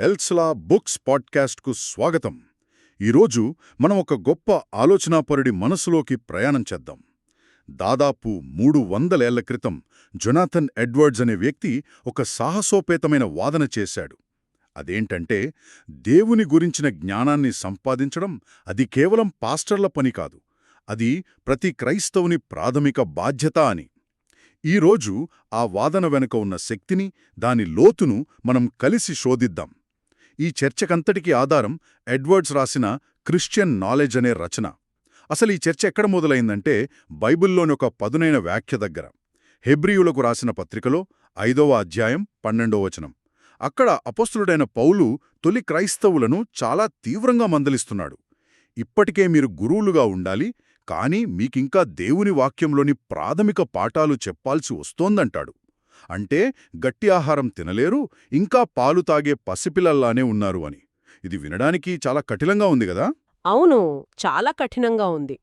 ఎల్స్లా books పాడ్కాస్ట్కు స్వాగతం. ఈరోజు మనం ఒక గొప్ప ఆలోచనాపరుడి మనసులోకి ప్రయాణం చేద్దాం. దాదాపు మూడు వందలేళ్ళ క్రితం జొనాథన్ ఎడ్వర్డ్స్ అనే వ్యక్తి ఒక సాహసోపేతమైన వాదన చేశాడు. అదేంటంటే దేవుని గురించిన జ్ఞానాన్ని సంపాదించడం అది కేవలం పాస్టర్ల పని కాదు అది ప్రతి క్రైస్తవుని ప్రాథమిక బాధ్యత అని. ఈరోజు ఆ వాదన వెనుక ఉన్న శక్తిని దాని లోతును మనం కలిసి శోధిద్దాం. ఈ చర్చకంతటికీ ఆధారం ఎడ్వర్డ్స్ రాసిన క్రిస్టియన్ నాలెడ్జ్ అనే రచన. అసలు ఈ చర్చ ఎక్కడ మొదలైందంటే బైబిల్లోని ఒక పదునైన వ్యాఖ్య దగ్గర. హెబ్రియులకు రాసిన పత్రికలో ఐదవ అధ్యాయం పన్నెండో వచనం. అక్కడ అపస్తులుడైన పౌలు తొలి క్రైస్తవులను చాలా తీవ్రంగా మందలిస్తున్నాడు. ఇప్పటికే మీరు గురువులుగా ఉండాలి కానీ మీకింకా దేవుని వాక్యంలోని ప్రాథమిక పాఠాలు చెప్పాల్సి వస్తోందంటాడు. అంటే గట్టి ఆహారం తినలేరు ఇంకా పాలు తాగే పసిపిల్లల్లానే ఉన్నారు అని. ఇది వినడానికి చాలా కఠినంగా ఉంది గదా అవును చాలా కఠినంగా ఉంది.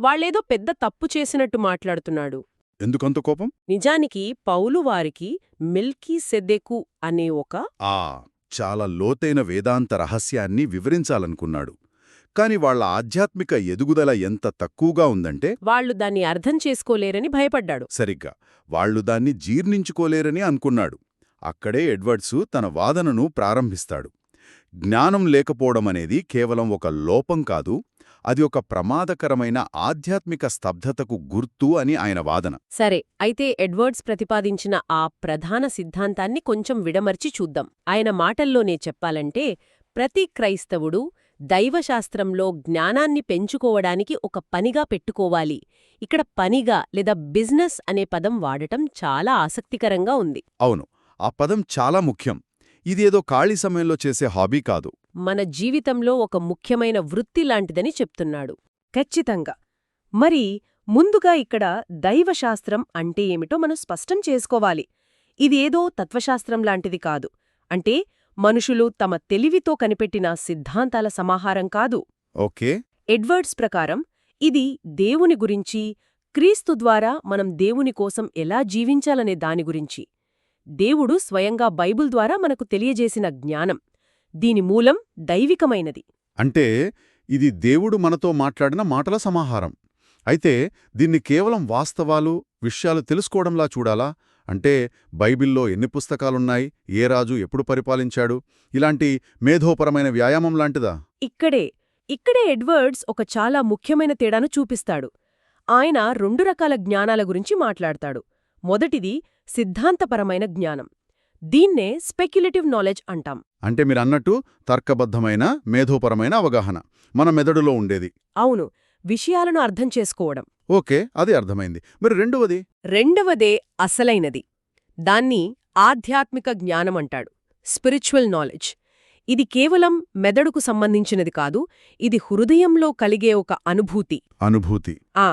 వాళ్ళేదో పెద్ద తప్పు చేసినట్టు మాట్లాడుతున్నాడు. ఎందుకంత కోపం? నిజానికి పౌలు వారికి మిల్కీ సెద్దెకు అనే ఒక ఆ చాలా లోతైన వేదాంత రహస్యాన్ని వివరించాలనుకున్నాడు. కాని వాళ్ళ ఆధ్యాత్మిక ఎదుగుదల ఎంత తక్కువగా ఉందంటే వాళ్ళు దాన్ని అర్థం చేసుకోలేరని భయపడ్డాడు. సరిగ్గా. వాళ్ళు దాన్ని జీర్ణించుకోలేరని అనుకున్నాడు. అక్కడే ఎడ్వర్డ్సు తన వాదనను ప్రారంభిస్తాడు. జ్ఞానం లేకపోవడమనేది కేవలం ఒక లోపం కాదు అది ఒక ప్రమాదకరమైన ఆధ్యాత్మిక స్తబ్దతకు గుర్తు అని ఆయన వాదన. సరే అయితే ఎడ్వర్డ్స్ ప్రతిపాదించిన ఆ ప్రధాన సిద్ధాంతాన్ని కొంచెం విడమర్చి చూద్దాం. ఆయన మాటల్లోనే చెప్పాలంటే ప్రతి క్రైస్తవుడు దైవశాస్త్రంలో జ్ఞానాన్ని పెంచుకోవడానికి ఒక పనిగా పెట్టుకోవాలి. ఇక్కడ పనిగా లేదా బిజినెస్ అనే పదం వాడటం చాలా ఆసక్తికరంగా ఉంది. అవును ఆ పదం చాలా ముఖ్యం. ఇదేదో ఖాళీ సమయంలో చేసే హాబీ కాదు. మన జీవితంలో ఒక ముఖ్యమైన వృత్తి లాంటిదని చెప్తున్నాడు. ఖచ్చితంగా. మరి ముందుగా ఇక్కడ దైవశాస్త్రం అంటే ఏమిటో మనం స్పష్టం చేసుకోవాలి. ఇది ఏదో తత్వశాస్త్రం లాంటిది కాదు. అంటే మనుషులు తమ తెలివితో కనిపెట్టిన సిద్ధాంతాల సమాహారం కాదు. ఓకే. ఎడ్వర్డ్స్ ప్రకారం ఇది దేవుని గురించి క్రీస్తు ద్వారా మనం దేవుని కోసం ఎలా జీవించాలనే దాని గురించి. దేవుడు స్వయంగా బైబుల్ ద్వారా మనకు తెలియజేసిన జ్ఞానం. దీని మూలం దైవికమైనది. అంటే ఇది దేవుడు మనతో మాట్లాడిన మాటల సమాహారం. అయితే దీన్ని కేవలం వాస్తవాలు విషయాలు తెలుసుకోవడంలా చూడాలా? అంటే బైబిల్లో ఎన్ని పుస్తకాలున్నాయి? ఏ రాజు ఎప్పుడు పరిపాలించాడు? ఇలాంటి మేధోపరమైన వ్యాయామం లాంటిదా? ఇక్కడే ఇక్కడే ఎడ్వర్డ్స్ ఒక చాలా ముఖ్యమైన తేడాను చూపిస్తాడు. ఆయన రెండు రకాల జ్ఞానాల గురించి మాట్లాడతాడు. మొదటిది సిద్ధాంతపరమైన జ్ఞానం. దీన్నే స్పెక్యులేటివ్ నాలెడ్జ్ అంటాం. అంటే మీరన్నట్టు తర్కబద్ధమైన మేధోపరమైన అవగాహన మన మెదడులో ఉండేది. అవును విషయాలను అర్థం చేసుకోవడం. ఓకే అది అర్థమైంది. మరి రెండవది? రెండవదే అసలైనది. దాన్ని ఆధ్యాత్మిక జ్ఞానమంటాడు స్పిరిచువల్ నాలెడ్జ్. ఇది కేవలం మెదడుకు సంబంధించినది కాదు ఇది హృదయంలో కలిగే ఒక అనుభూతి. అనుభూతి. ఆ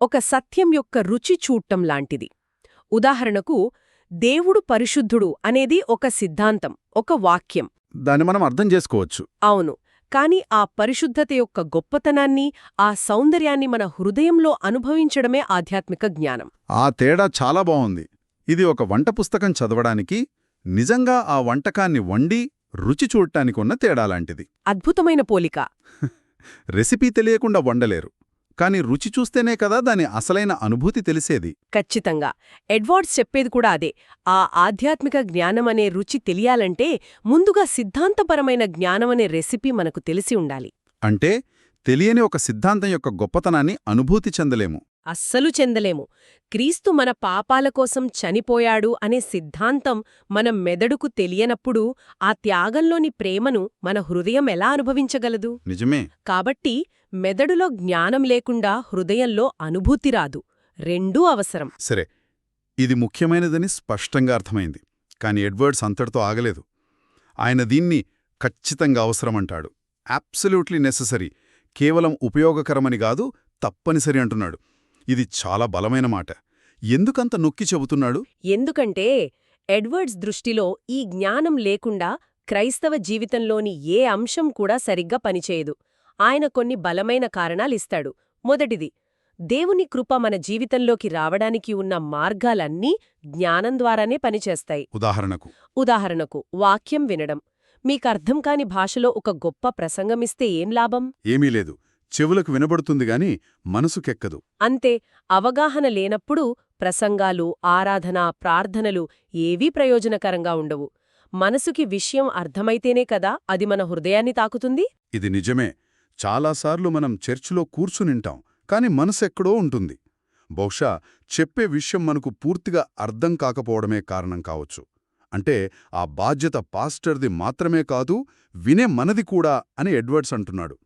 ఒక సత్యం యొక్క రుచి చూడటం లాంటిది. ఉదాహరణకు దేవుడు పరిశుద్ధుడు అనేది ఒక సిద్ధాంతం ఒక వాక్యం. దాన్ని మనం అర్థం చేసుకోవచ్చు. అవును. కాని ఆ పరిశుద్ధత యొక్క గొప్పతనాన్ని ఆ సౌందర్యాన్ని మన హృదయంలో అనుభవించడమే ఆధ్యాత్మిక జ్ఞానం. ఆ తేడా చాలా బావుంది ఇది ఒక వంట పుస్తకం చదవడానికి నిజంగా ఆ వంటకాన్ని వండి రుచి చూడటానికి ఉన్న తేడా లాంటిది. అద్భుతమైన పోలిక. రెసిపీ తెలియకుండా వండలేరు. కాని రుచి చూస్తేనే కదా దాని అసలైన అనుభూతి తెలిసేది. ఖచ్చితంగా. ఎడ్వర్డ్స్ చెప్పేది కూడా అదే. ఆ ఆధ్యాత్మిక జ్ఞానమనే రుచి తెలియాలంటే ముందుగా సిద్ధాంతపరమైన జ్ఞానమనే రెసిపీ మనకు తెలిసి ఉండాలి. అంటే తెలియని ఒక సిద్ధాంతం యొక్క గొప్పతనాన్ని అనుభూతి చెందలేము. అస్సలు చెందలేము. క్రీస్తు మన పాపాల కోసం చనిపోయాడు అనే సిద్ధాంతం మన మెదడుకు తెలియనప్పుడు ఆ త్యాగంలోని ప్రేమను మన హృదయం ఎలా అనుభవించగలదు? నిజమే. కాబట్టి మెదడులో జ్ఞానం లేకుండా హృదయంలో అనుభూతి రాదు. రెండూ అవసరం. సరే ఇది ముఖ్యమైనదని స్పష్టంగా అర్థమైంది. కాని ఎడ్వర్డ్స్ అంతటితో ఆగలేదు. ఆయన దీన్ని ఖచ్చితంగా అవసరమంటాడు. Absolutely necessary. కేవలం ఉపయోగకరమని కాదు తప్పనిసరి అంటున్నాడు. ఇది చాలా బలమైన మాట. ఎందుకంత నొక్కి చెబుతున్నాడు? ఎందుకంటే ఎడ్వర్డ్స్ దృష్టిలో ఈ జ్ఞానం లేకుండా క్రైస్తవ జీవితంలోని ఏ అంశం కూడా సరిగ్గా పనిచేయదు. ఆయన కొన్ని బలమైన కారణాలిస్తాడు. మొదటిది దేవుని కృప మన జీవితంలోకి రావడానికి ఉన్న మార్గాలన్నీ జ్ఞానం ద్వారానే పనిచేస్తాయి. ఉదాహరణకు. ఉదాహరణకు వాక్యం వినడం. మీకర్థం కాని భాషలో ఒక గొప్ప ప్రసంగమిస్తే ఏం లాభం? ఏమీ లేదు. చెవులకు వినబడుతుంది గాని మనసుకెక్కదు అంతే అవగాహన లేనప్పుడు ప్రసంగాలు ఆరాధన ప్రార్థనలు ఏవీ ప్రయోజనకరంగా ఉండవు. మనసుకి విషయం అర్థమైతేనే కదా అది మన హృదయాన్ని తాకుతుంది? ఇది నిజమే. చాలాసార్లు మనం చర్చిలో కూర్చునింటాం కాని మనసెక్కడో ఉంటుంది. బహుశా చెప్పే విషయం మనకు పూర్తిగా అర్థం కాకపోవడమే కారణం కావచ్చు. అంటే ఆ బాధ్యత పాస్టర్ది మాత్రమే కాదు వినే మనది కూడా అని ఎడ్వర్డ్స్ అంటున్నాడు.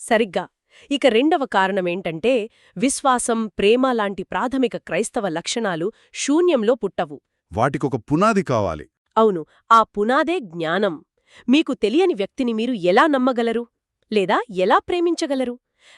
సరిగ్గా. ఇక రెండవ కారణమేంటంటే విశ్వాసం ప్రేమ లాంటి ప్రాథమిక క్రైస్తవ లక్షణాలు శూన్యంలో పుట్టవు. వాటికొక పునాది కావాలి. అవును ఆ పునాదే జ్ఞానం. మీకు తెలియని వ్యక్తిని మీరు ఎలా నమ్మగలరు? లేదా ఎలా ప్రేమించగలరు?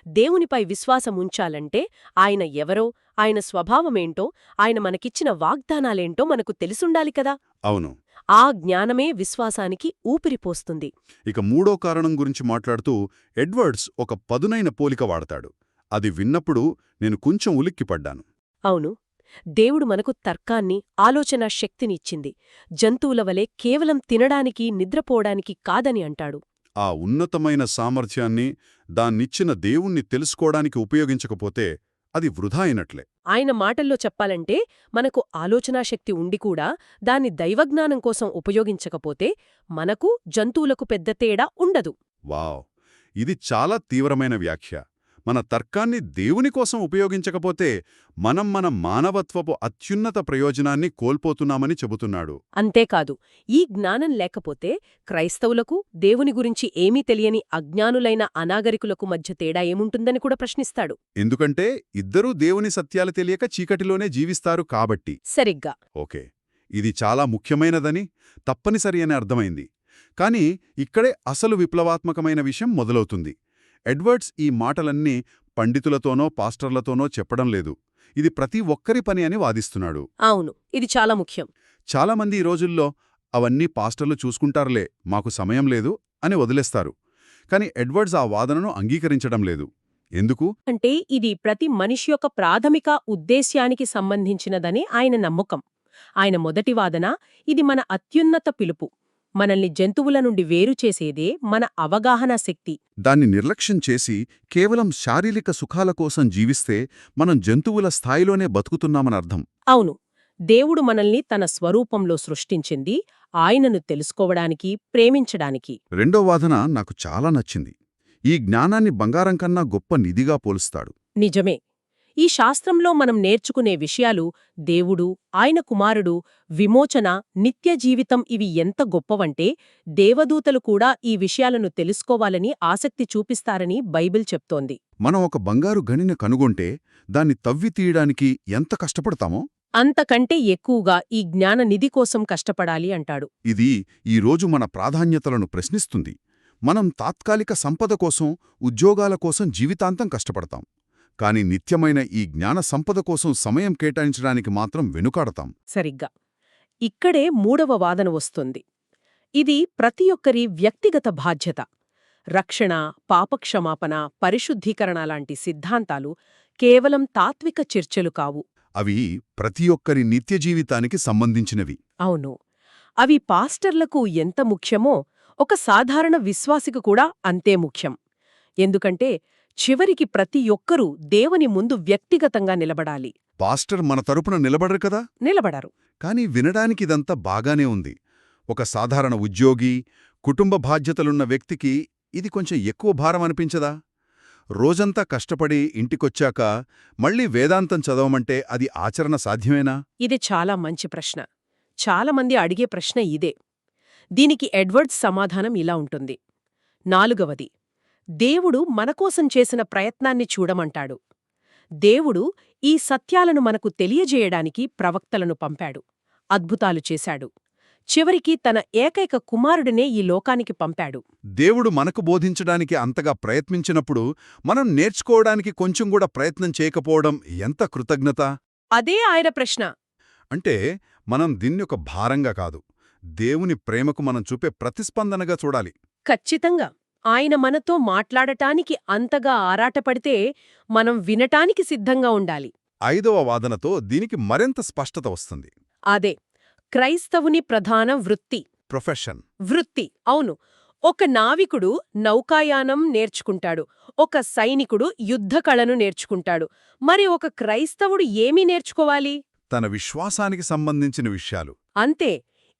దేవునిపై విశ్వాసం ఉంచాలంటే ఆయన ఎవరో ఆయన స్వభావమేంటో ఆయన మనకిచ్చిన వాగ్దానాలేంటో మనకు తెలుసుండాలి కదా? అవును. ఆ జ్ఞానమే విశ్వాసానికి ఊపిరిపోస్తుంది. ఇక మూడో కారణం గురించి మాట్లాడుతూ ఎడ్వర్డ్స్ ఒక పదునైన పోలిక వాడతాడు. అది విన్నప్పుడు నేను కొంచెం ఉలిక్కిపడ్డాను అవును. దేవుడు మనకు తర్కాన్ని ఆలోచనా శక్తినిచ్చింది. జంతువుల వలె కేవలం తినడానికి నిద్రపోవడానికి కాదని అంటాడు. ఆ ఉన్నతమైన సామర్థ్యాన్ని దాన్నిచ్చిన దేవుణ్ణి తెలుసుకోవడానికి ఉపయోగించకపోతే అది వృధా అయినట్లే. ఆయన మాటల్లో చెప్పాలంటే మనకు ఆలోచనాశక్తి ఉండి కూడా దాన్ని దైవజ్ఞానం కోసం ఉపయోగించకపోతే మనకు జంతువులకు పెద్ద తేడా ఉండదు. వావ్! ఇది చాలా తీవ్రమైన వ్యాఖ్య. మన తర్కాన్ని దేవుని కోసం ఉపయోగించకపోతే మనం మన మానవత్వపు అత్యున్నత ప్రయోజనాన్ని కోల్పోతున్నామని చెబుతున్నాడు. అంతేకాదు ఈ జ్ఞానం లేకపోతే క్రైస్తవులకు దేవుని గురించి ఏమీ తెలియని అజ్ఞానులైన అనాగరికులకు మధ్య తేడా ఏముంటుందని కూడా ప్రశ్నిస్తాడు. ఎందుకంటే ఇద్దరూ దేవుని సత్యాలు తెలియక చీకటిలోనే జీవిస్తారు కాబట్టి. సరిగ్గా. ఓకే ఇది చాలా ముఖ్యమైనదని తప్పనిసరి అని అర్థమైంది. కానీ ఇక్కడే అసలు విప్లవాత్మకమైన విషయం మొదలవుతుంది. ఎడ్వర్డ్స్ ఈ మాటలన్నీ పండితులతోనో పాస్టర్లతోనో చెప్పడం లేదు. ఇది ప్రతి ఒక్కరి పని అని వాదిస్తున్నాడు. అవును ఇది చాలా ముఖ్యం. చాలామంది ఈ రోజుల్లో అవన్నీ పాస్టర్లు చూసుకుంటారులే మాకు సమయం లేదు అని వదిలేస్తారు. కాని ఎడ్వర్డ్స్ ఆ వాదనను అంగీకరించడం లేదు. ఎందుకు? అంటే ఇది ప్రతి మనిషి యొక్క ప్రాథమిక ఉద్దేశ్యానికి సంబంధించినదని ఆయన నమ్మకం. ఆయన మొదటి వాదన ఇది మన అత్యున్నత పిలుపు. మనల్ని జంతువుల నుండి వేరు చేసేదే మన అవగాహన శక్తి. దాన్ని నిర్లక్ష్యం చేసి కేవలం శారీరక సుఖాల కోసం జీవిస్తే మనం జంతువుల స్థాయిలోనే బతుకుతున్నామనర్థం అవును. దేవుడు మనల్ని తన స్వరూపంలో సృష్టించింది ఆయనను తెలుసుకోవడానికి ప్రేమించడానికి. రెండో వాదన నాకు చాలా నచ్చింది. ఈ జ్ఞానాన్ని బంగారం కన్నా గొప్ప నిధిగా పోలుస్తాడు. నిజమే. ఈ శాస్త్రంలో మనం నేర్చుకునే విషయాలు దేవుడు ఆయన కుమారుడు విమోచన నిత్య జీవితం ఇవి ఎంత గొప్పవంటే దేవదూతలు కూడా ఈ విషయాలను తెలుసుకోవాలని ఆసక్తి చూపిస్తారని బైబిల్ చెప్తోంది. మనం ఒక బంగారు గనిని కనుగొంటే దాన్ని తవ్వి తీయడానికి ఎంత కష్టపడతామో? అంతకంటే ఎక్కువగా ఈ జ్ఞాన నిధి కోసం కష్టపడాలి అంటాడు. ఇది ఈరోజు మన ప్రాధాన్యతలను ప్రశ్నిస్తుంది. మనం తాత్కాలిక సంపద కోసం ఉద్యోగాల కోసం జీవితాంతం కష్టపడతాం. కాని నిత్యమైన ఈ జ్ఞాన సంపద కోసం సమయం కేటాయించడానికి మాత్రం వెనుకాడతాం. సరిగ్గా. ఇక్కడే మూడవ వాదన వస్తుంది. ఇది ప్రతి ఒక్కరి వ్యక్తిగత బాధ్యత. రక్షణ పాపక్షమాపణ పరిశుద్ధీకరణ లాంటి సిద్ధాంతాలు కేవలం తాత్విక చర్చలు కావు. అవి ప్రతి ఒక్కరి నిత్య జీవితానికి సంబంధించినవి. అవును. అవి పాస్టర్లకు ఎంత ముఖ్యమో ఒక సాధారణ విశ్వాసికి కూడా అంతే ముఖ్యం. ఎందుకంటే చివరికి ప్రతి ఒక్కరూ దేవుని ముందు వ్యక్తిగతంగా నిలబడాలి. పాస్టర్ మన తరపున నిలబడరు కదా? నిలబడరు. కానీ వినడానికి ఇదంతా బాగానే ఉంది. ఒక సాధారణ ఉద్యోగి కుటుంబ బాధ్యతలున్న వ్యక్తికి ఇది కొంచెం ఎక్కువ భారం అనిపించదా? రోజంతా కష్టపడి ఇంటికొచ్చాక మళ్ళీ వేదాంతం చదవమంటే అది ఆచరణ సాధ్యమేనా? ఇది చాలా మంచి ప్రశ్న. చాలామంది అడిగే ప్రశ్న ఇదే. దీనికి ఎడ్వర్డ్స్ సమాధానం ఇలా ఉంటుంది. నాలుగవది దేవుడు మనకోసం చేసిన ప్రయత్నాన్ని చూడమంటాడు. దేవుడు ఈ సత్యాలను మనకు తెలియజేయడానికి ప్రవక్తలను పంపాడు. అద్భుతాలు చేశాడు. చివరికి తన ఏకైక కుమారుడినే ఈ లోకానికి పంపాడు. దేవుడు మనకు బోధించడానికి అంతగా ప్రయత్నించినప్పుడు మనం నేర్చుకోవడానికి కొంచెం కూడా ప్రయత్నం చేయకపోవడం ఎంత కృతజ్ఞత? అదే ఆయన ప్రశ్న. అంటే మనం దీన్ని ఒక భారంగా కాదు. దేవుని ప్రేమకు మనం చూపే ప్రతిస్పందనగా చూడాలి. ఖచ్చితంగా. ఆయన మనతో మాట్లాడటానికి అంతగా ఆరాటపడితే మనం వినటానికి సిద్ధంగా ఉండాలి. ఐదవ వాదనతో దీనికి మరింత స్పష్టత వస్తుంది. అదే క్రైస్తవుని ప్రధాన వృత్తి. ప్రొఫెషన్. వృత్తి అవును. ఒక నావికుడు నౌకాయానం నేర్చుకుంటాడు. ఒక సైనికుడు యుద్ధ కళను నేర్చుకుంటాడు. మరి ఒక క్రైస్తవుడు ఏమీ నేర్చుకోవాలి? తన విశ్వాసానికి సంబంధించిన విషయాలు. అంతే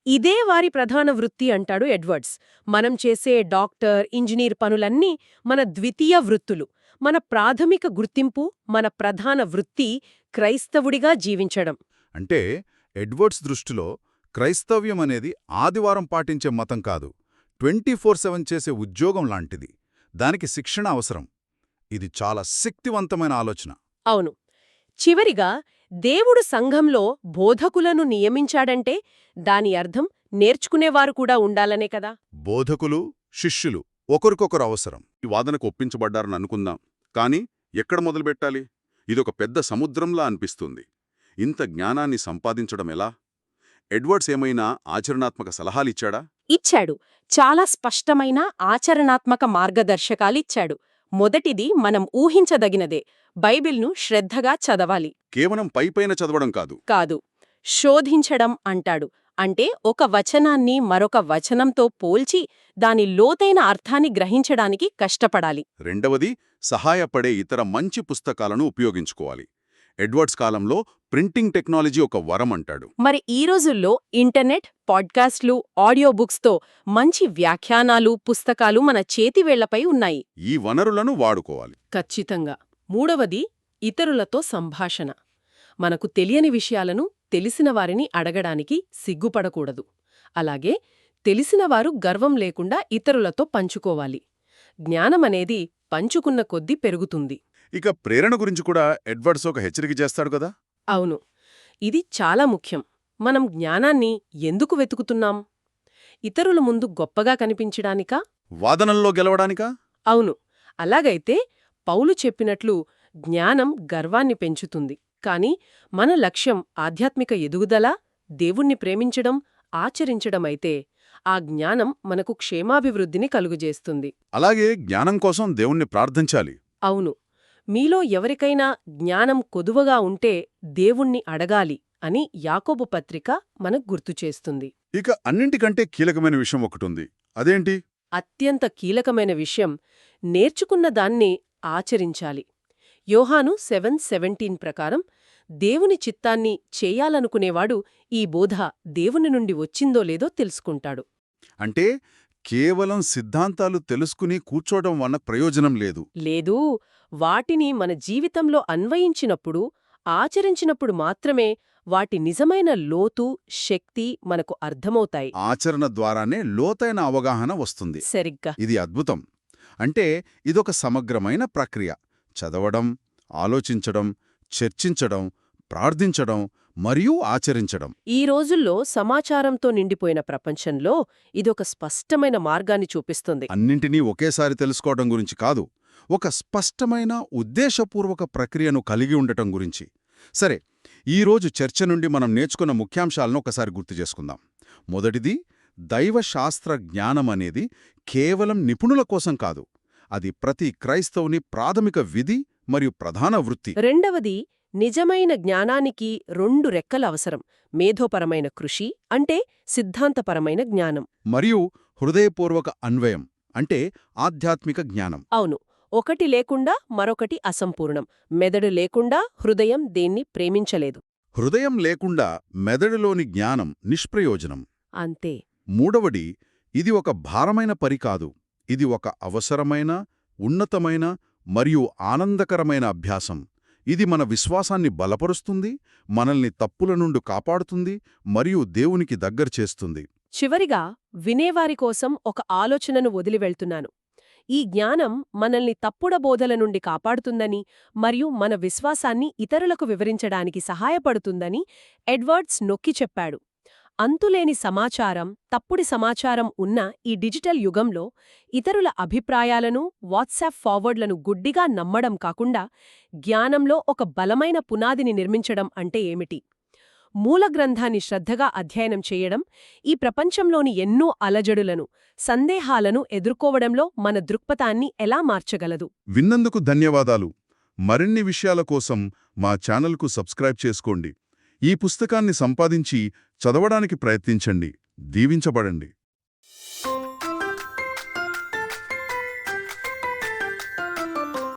ఇదే వారి ప్రధాన వృత్తి అంటాడు ఎడ్వర్డ్స్. మనం చేసే డాక్టర్ ఇంజనీర్ పనులన్నీ మన ద్వితీయ వృత్తులు. మన ప్రాథమిక గుర్తింపు మన ప్రధాన వృత్తి క్రైస్తవుడిగా జీవించడం. అంటే ఎడ్వర్డ్స్ దృష్టిలో క్రైస్తవ్యం అనేది ఆదివారం పాటించే మతం కాదు. ట్వంటీ ఫోర్ సెవెన్ చేసే ఉద్యోగం లాంటిది. దానికి శిక్షణ అవసరం. ఇది చాలా శక్తివంతమైన ఆలోచన. అవును. చివరిగా దేవుడు సంఘంలో బోధకులను నియమించాడంటే దాని అర్థం నేర్చుకునేవారు కూడా ఉండాలనే కదా. బోధకులు శిష్యులు ఒకరికొకరు అవసరం. ఈ వాదనకు ఒప్పించబడ్డారని అనుకుందాం. కానీ ఎక్కడ మొదలుపెట్టాలి ఇదొక పెద్ద సముద్రంలా అనిపిస్తుంది. ఇంత జ్ఞానాన్ని సంపాదించడం ఎలా? ఎడ్వర్డ్స్ ఏమైనా ఆచరణాత్మక సలహాలిచ్చాడా? ఇచ్చాడు. చాలా స్పష్టమైన ఆచరణాత్మక మార్గదర్శకాలిచ్చాడు. మొదటిది మనం ఊహించదగినదే. బైబిల్ను శ్రద్ధగా చదవాలి. కేవలం పైపైన చదవడం కాదు. కాదు. శోధించడం అంటాడు. అంటే ఒక వచనాన్ని మరొక వచనంతో పోల్చి దాని లోతైన అర్థాన్ని గ్రహించడానికి కష్టపడాలి. రెండవది సహాయపడే ఇతర మంచి పుస్తకాలను ఉపయోగించుకోవాలి. ఎడ్వర్డ్స్ కాలంలో ప్రింటింగ్ టెక్నాలజీ ఒక వరం అంటాడు. మరి ఈ రోజుల్లో ఇంటర్నెట్ పాడ్కాస్ట్లు ఆడియో బుక్స్తో మంచి వ్యాఖ్యానాలు పుస్తకాలు మన చేతివేళ్ళపై ఉన్నాయి. ఈ వనరులను వాడుకోవాలి. ఖచ్చితంగా. మూడవది ఇతరులతో సంభాషణ. మనకు తెలియని విషయాలను తెలిసిన వారిని అడగడానికి సిగ్గుపడకూడదు. అలాగే తెలిసినవారు గర్వం లేకుండా ఇతరులతో పంచుకోవాలి. జ్ఞానమనేది పంచుకున్న కొద్దీ పెరుగుతుంది. ఇక ప్రేరణ గురించి కూడా ఎడ్వర్డ్స్ ఒక హెచ్చరిక చేస్తాడు కదా? అవును. ఇది చాలా ముఖ్యం. మనం జ్ఞానాన్ని ఎందుకు వెతుకుతున్నాం? ఇతరుల ముందు గొప్పగా కనిపించడానికా? వాదనల్లో గెలవడానికా? అవును. అలాగైతే పౌలు చెప్పినట్లు జ్ఞానం గర్వాన్ని పెంచుతుంది. కాని మన లక్ష్యం ఆధ్యాత్మిక ఎదుగుదల దేవుణ్ణి ప్రేమించడం ఆచరించడమైతే ఆ జ్ఞానం మనకు క్షేమాభివృద్ధిని కలుగుజేస్తుంది. అలాగే జ్ఞానం కోసం దేవుణ్ణి ప్రార్థించాలి. అవును. మీలో ఎవరికైనా జ్ఞానం కొదువగా ఉంటే దేవుణ్ణి అడగాలి అని యాకోబు పత్రిక మనకు గుర్తుచేస్తుంది ఇక అన్నింటికంటే కీలకమైన విషయం ఒకటుంది. అదేంటి? అత్యంత కీలకమైన విషయం నేర్చుకున్న దాన్ని ఆచరించాలి. యోహాను సెవెన్ సెవెంటీన్ ప్రకారం దేవుని చిత్తాన్ని చేయాలనుకునేవాడు ఈ బోధ దేవుని నుండి వచ్చిందో లేదో తెలుసుకుంటాడు. అంటే కేవలం సిద్ధాంతాలు తెలుసుకుని కూర్చోవడం వల్ల ప్రయోజనం లేదు. లేదు వాటిని మన జీవితంలో అన్వయించినప్పుడు ఆచరించినప్పుడు మాత్రమే వాటి నిజమైన లోతు శక్తి మనకు అర్థమవుతాయి. ఆచరణ ద్వారానే లోతైన అవగాహన వస్తుంది. సరిగ్గా. ఇది అద్భుతం. అంటే ఇదొక సమగ్రమైన ప్రక్రియ. చదవడం ఆలోచించడం చర్చించడం ప్రార్థించడం మరియు ఆచరించడం. ఈ రోజుల్లో సమాచారంతో నిండిపోయిన ప్రపంచంలో ఇదొక స్పష్టమైన మార్గాన్ని చూపిస్తుంది. అన్నింటినీ ఒకేసారి తెలుసుకోవడం గురించి కాదు. ఒక స్పష్టమైన ఉద్దేశపూర్వక ప్రక్రియను కలిగి ఉండటం గురించి. సరే ఈరోజు చర్చ నుండి మనం నేర్చుకున్న ముఖ్యాంశాలను ఒకసారి గుర్తు చేసుకుందాం. మొదటిది దైవశాస్త్ర జ్ఞానం అనేది కేవలం నిపుణుల కోసం కాదు అది ప్రతి క్రైస్తవుని ప్రాథమిక విధి మరియు ప్రధాన వృత్తి. రెండవది నిజమైన జ్ఞానానికి రెండు రెక్కల అవసరం మేధోపరమైన కృషి అంటే సిద్ధాంతపరమైన జ్ఞానం. మరియు హృదయపూర్వక అన్వయం అంటే ఆధ్యాత్మిక జ్ఞానం. అవును ఒకటి లేకుండా మరొకటి అసంపూర్ణం. మెదడు లేకుండా హృదయం దేన్ని ప్రేమించలేదు. హృదయం లేకుండా మెదడులోని జ్ఞానం నిష్ప్రయోజనం. అంతే. మూడవది ఇది ఒక భారమైన పరి కాదు. ఇది ఒక అవసరమైన ఉన్నతమైన మరియు ఆనందకరమైన అభ్యాసం. ఇది మన విశ్వాసాన్ని బలపరుస్తుంది మనల్ని తప్పుల నుండి కాపాడుతుంది మరియు దేవునికి దగ్గర చేస్తుంది. చివరిగా వినేవారి కోసం ఒక ఆలోచనను వదిలివెళ్తున్నాను. ఈ జ్ఞానం మనల్ని తప్పుడ బోధల నుండి కాపాడుతుందని మరియు మన విశ్వాసాన్ని ఇతరులకు వివరించడానికి సహాయపడుతుందని ఎడ్వర్డ్స్ నొక్కి చెప్పాడు. అంతులేని సమాచారం తప్పుడి సమాచారం ఉన్న ఈ డిజిటల్ యుగంలో ఇతరుల అభిప్రాయాలను వాట్సాప్ ఫార్వర్డ్లను గుడ్డిగా నమ్మడం కాకుండా జ్ఞానంలో ఒక బలమైన పునాదిని నిర్మించడం అంటే ఏమిటి? మూల గ్రంథాన్ని శ్రద్ధగా అధ్యయనం చేయడం ఈ ప్రపంచంలోని ఎన్నో అలజడులను సందేహాలను ఎదుర్కోవడంలో మన దృక్పథాన్ని ఎలా మార్చగలదు. విన్నందుకు ధన్యవాదాలు. మరిన్ని విషయాల కోసం మా ఛానల్కు సబ్స్క్రైబ్ చేసుకోండి. ఈ పుస్తకాన్ని సంపాదించి చదవడానికి ప్రయత్నించండి. దీవించబడండి.